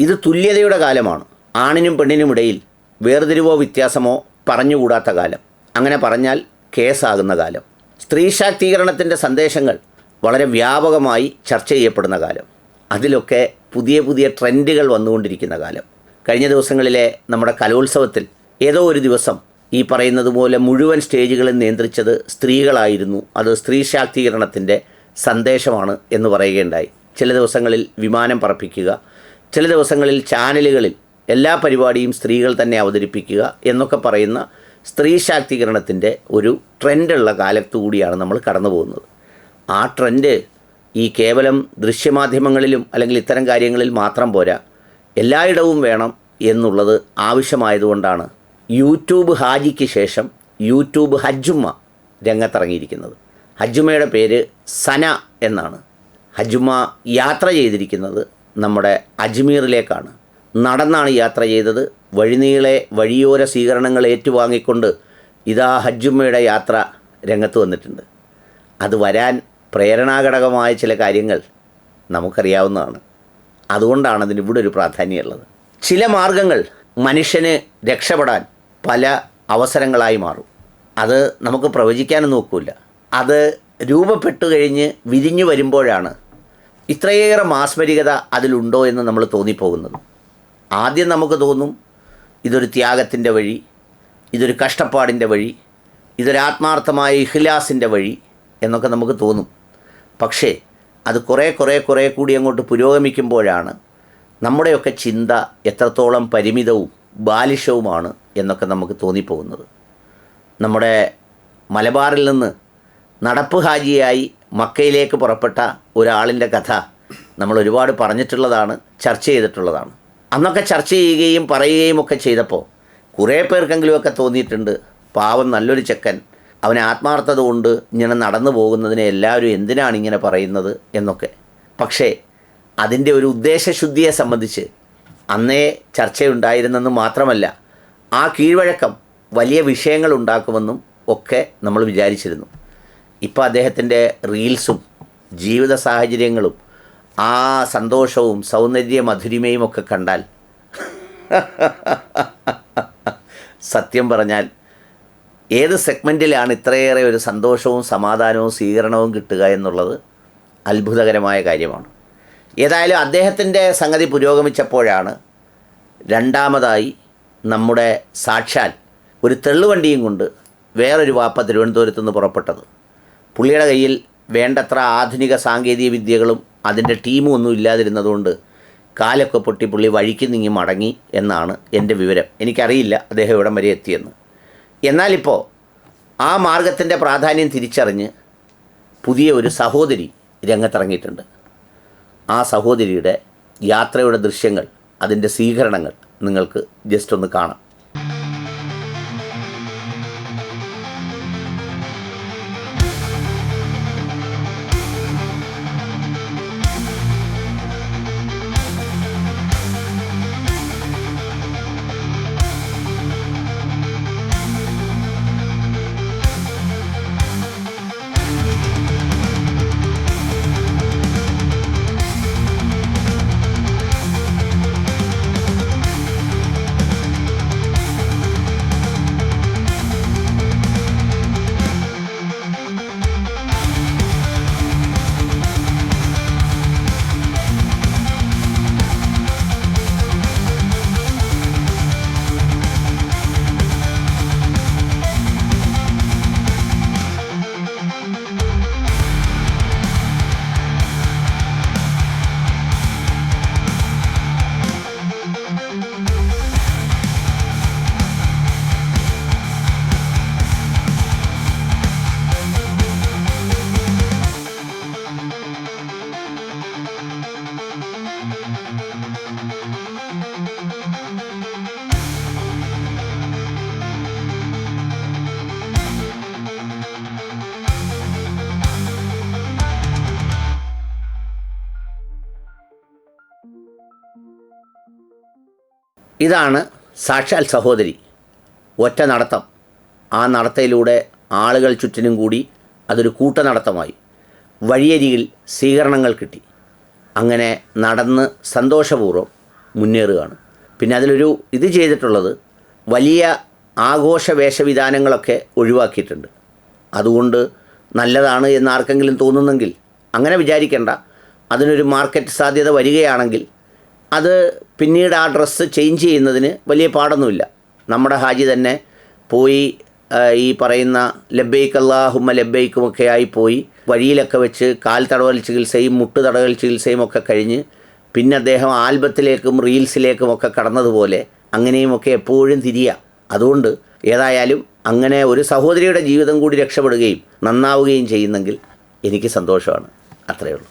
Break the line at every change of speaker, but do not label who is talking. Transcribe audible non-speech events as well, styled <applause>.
ഇത് തുല്യതയുടെ കാലമാണ്. ആണിനും പെണ്ണിനും ഇടയിൽ വേർതിരിവോ വ്യത്യാസമോ പറഞ്ഞുകൂടാത്ത കാലം. അങ്ങനെ പറഞ്ഞാൽ കേസാകുന്ന കാലം. സ്ത്രീ ശാക്തീകരണത്തിന്റെ സന്ദേശങ്ങൾ വളരെ വ്യാപകമായി ചർച്ച ചെയ്യപ്പെടുന്ന കാലം. അതിലൊക്കെ പുതിയ പുതിയ ട്രെൻഡുകൾ വന്നുകൊണ്ടിരിക്കുന്ന കാലം. കഴിഞ്ഞ ദിവസങ്ങളിലെ നമ്മുടെ കലോത്സവത്തിൽ ഏതോ ഒരു ദിവസം ഈ പറയുന്നത് പോലെ മുഴുവൻ സ്റ്റേജുകളും നിയന്ത്രിച്ചത് സ്ത്രീകളായിരുന്നു. അത് സ്ത്രീ ശാക്തീകരണത്തിന്റെ സന്ദേശമാണ് എന്ന് പറയുകയുണ്ടായി. ചില ദിവസങ്ങളിൽ വിമാനം പറപ്പിക്കുക ചില ദിവസങ്ങളിൽ ചാനലുകളിൽ എല്ലാ പരിപാടിയും സ്ത്രീകൾ തന്നെ അവതരിപ്പിക്കുക എന്നൊക്കെ പറയുന്ന സ്ത്രീ ശാക്തീകരണത്തിന്റെ ഒരു ട്രെൻഡുള്ള കാലത്തു കൂടിയാണ് നമ്മൾ കടന്നു പോകുന്നത്. ആ ട്രെൻഡ് ഈ കേവലം ദൃശ്യമാധ്യമങ്ങളിലും അല്ലെങ്കിൽ ഇത്തരം കാര്യങ്ങളിൽ മാത്രം പോരാ. എല്ലായിടവും വേണം എന്നുള്ളത് ആവശ്യമായതുകൊണ്ടാണ് യൂട്യൂബ് ഹാജിക്ക് ശേഷം യൂട്യൂബ് ഹജ്ജുമ്മ രംഗത്തിറങ്ങിയിരിക്കുന്നത്. ഹജ്ജുമ്മയുടെ പേര് സന എന്നാണ്. ഹജ്ജുമ്മ യാത്ര ചെയ്തിരിക്കുന്നത് നമ്മുടെ അജ്മീറിലേക്കാണ്. നടന്നാണ് യാത്ര ചെയ്തത്. വഴിനീളെ വഴിയോര സ്വീകരണങ്ങൾ ഏറ്റുവാങ്ങിക്കൊണ്ട് ഇതാ ഹജ്ജുമ്മയുടെ യാത്ര രംഗത്ത് വന്നിട്ടുണ്ട്. അത് വരാൻ പ്രേരണാഘടകമായ ചില കാര്യങ്ങൾ നമുക്കറിയാവുന്നതാണ്. അതുകൊണ്ടാണ് അതിന് ഇവിടെ ഒരു പ്രാധാന്യമുള്ളത്. ചില മാർഗങ്ങൾ മനുഷ്യന് രക്ഷപ്പെടാൻ പല അവസരങ്ങളായി മാറും. അത് നമുക്ക് പ്രവചിക്കാനും നോക്കില്ല അത് രൂപപ്പെട്ടു കഴിഞ്ഞ് വിരിഞ്ഞു വരുമ്പോഴാണ് ഇത്രയേറെ മാസ്മരികത അതിലുണ്ടോ എന്ന് നമ്മൾ തോന്നിപ്പോകുന്നത്. ആദ്യം നമുക്ക് തോന്നും ഇതൊരു ത്യാഗത്തിന്റെ വഴി ഇതൊരു കഷ്ടപ്പാടിന്റെ വഴി ഇതൊരു ആത്മാർത്ഥമായ വഴി എന്നൊക്കെ നമുക്ക് തോന്നും. പക്ഷേ അത് കുറേ കുറേ കുറേ കൂടി അങ്ങോട്ട് പുരോഗമിക്കുമ്പോഴാണ് നമ്മുടെയൊക്കെ ചിന്ത എത്രത്തോളം പരിമിതവും ബാലിഷവുമാണ് എന്നൊക്കെ നമുക്ക് തോന്നിപ്പോകുന്നത്. നമ്മുടെ മലബാറിൽ നിന്ന് നടപ്പ് ഹാജിയായി മക്കയിലേക്ക് പുറപ്പെട്ട ഒരാളിന്റെ കഥ നമ്മൾ ഒരുപാട് പറഞ്ഞിട്ടുള്ളതാണ് ചർച്ച ചെയ്തിട്ടുള്ളതാണ്. അന്നൊക്കെ ചർച്ച ചെയ്യുകയും പറയുകയും ഒക്കെ ചെയ്തപ്പോൾ കുറേ പേർക്കെങ്കിലുമൊക്കെ തോന്നിയിട്ടുണ്ട് പാവം നല്ലൊരു ചെക്കൻ അവൻ ആത്മാർത്ഥത കൊണ്ട് ഇങ്ങനെ നടന്നു പോകുന്നതിനെ എല്ലാവരും എന്തിനാണ് ഇങ്ങനെ പറയുന്നത് എന്നൊക്കെ. പക്ഷേ അതിന്റെ ഒരു ഉദ്ദേശശുദ്ധിയെ സംബന്ധിച്ച് അന്നേ ചർച്ചയുണ്ടായിരുന്നെന്ന് മാത്രമല്ല ആ കീഴ്വഴക്കം വലിയ വിഷയങ്ങൾ ഉണ്ടാക്കുമെന്നും ഒക്കെ നമ്മൾ വിചാരിച്ചിരുന്നു. ഇപ്പോൾ അദ്ദേഹത്തിന്റെ റീൽസും ജീവിത സാഹചര്യങ്ങളും ആ സന്തോഷവും സൗന്ദര്യ മധുരിമയും ഒക്കെ കണ്ടാൽ <laughs> സത്യം പറഞ്ഞാൽ ഏത് സെഗ്മെന്റിലാണ് ഇത്രയേറെ ഒരു സന്തോഷവും സമാധാനവും സ്വീകരണവും കിട്ടുക എന്നുള്ളത് അത്ഭുതകരമായ കാര്യമാണ്. ഏതായാലും അദ്ദേഹത്തിന്റെ സംഗതി പുരോഗമിച്ചപ്പോഴാണ് രണ്ടാമതായി നമ്മുടെ സാക്ഷാൽ ഒരു തെള്ളുവണ്ടിയും കൊണ്ട് വേറൊരു വാപ്പ തിരുവനന്തപുരത്ത് നിന്ന് പുറപ്പെട്ടത്. പുള്ളിയുടെ കയ്യിൽ വേണ്ടത്ര ആധുനിക സാങ്കേതിക വിദ്യകളും അതിന്റെ ടീമും ഒന്നും ഇല്ലാതിരുന്നതുകൊണ്ട് കാലൊക്കെ പൊട്ടി പുള്ളി വഴിക്ക് നീങ്ങി മടങ്ങി എന്നാണ് എന്റെ വിവരം. എനിക്കറിയില്ല അദ്ദേഹം ഇവിടം വരെ എത്തിയെന്ന്. എന്നാലിപ്പോൾ ആ മാർഗത്തിന്റെ പ്രാധാന്യം തിരിച്ചറിഞ്ഞ് പുതിയ ഒരു സഹോദരി രംഗത്തിറങ്ങിയിട്ടുണ്ട്. ആ സഹോദരിയുടെ യാത്രയുടെ ദൃശ്യങ്ങൾ അതിന്റെ സ്വീകരണങ്ങൾ നിങ്ങൾക്ക് ജസ്റ്റ് ഒന്ന് കാണാം. ഇതാണ് സാക്ഷാൽ സഹോദരി. ഒറ്റ നടത്തം. ആ നടത്തയിലൂടെ ആളുകൾ ചുറ്റിനും കൂടി അതൊരു കൂട്ട നടത്തമായി വഴിയരികിൽ സ്വീകരണങ്ങൾ കിട്ടി. അങ്ങനെ നടന്ന് സന്തോഷപൂർവം മുന്നേറുകയാണ്. പിന്നെ അതിലൊരു ഇത് ചെയ്തിട്ടുള്ളത് വലിയ ആഘോഷ വേഷവിധാനങ്ങളൊക്കെ ഒഴിവാക്കിയിട്ടുണ്ട്. അതുകൊണ്ട് നല്ലതാണ് എന്ന് ആർക്കെങ്കിലും തോന്നുന്നെങ്കിൽ അങ്ങനെ വിചാരിക്കേണ്ട. അതിനൊരു മാർക്കറ്റ് സാധ്യത വരികയാണെങ്കിൽ അത് പിന്നീട് ആ ഡ്രസ്സ് ചേഞ്ച് ചെയ്യുന്നതിന് വലിയ പാടൊന്നുമില്ല. നമ്മുടെ ഹാജി തന്നെ പോയി ഈ പറയുന്ന ലബൈക്ക് അള്ളാഹുമ്മ ലബൈക്കുമൊക്കെ ആയി പോയി. വഴിയിലൊക്കെ വെച്ച് കാൽ തടവൽ ചികിത്സയും മുട്ട് തടവൽ ചികിത്സയും ഒക്കെ കഴിഞ്ഞ് പിന്നെ അദ്ദേഹം ആൽബത്തിലേക്കും റീൽസിലേക്കും ഒക്കെ കടന്നതുപോലെ അങ്ങനെയുമൊക്കെ എപ്പോഴും തിരിയുക അതുകൊണ്ട് ഏതായാലും അങ്ങനെ ഒരു സഹോദരിയുടെ ജീവിതം കൂടി രക്ഷപ്പെടുകയും നന്നാവുകയും ചെയ്യുന്നെങ്കിൽ എനിക്ക് സന്തോഷമാണ്. അത്രയേ ഉള്ളൂ.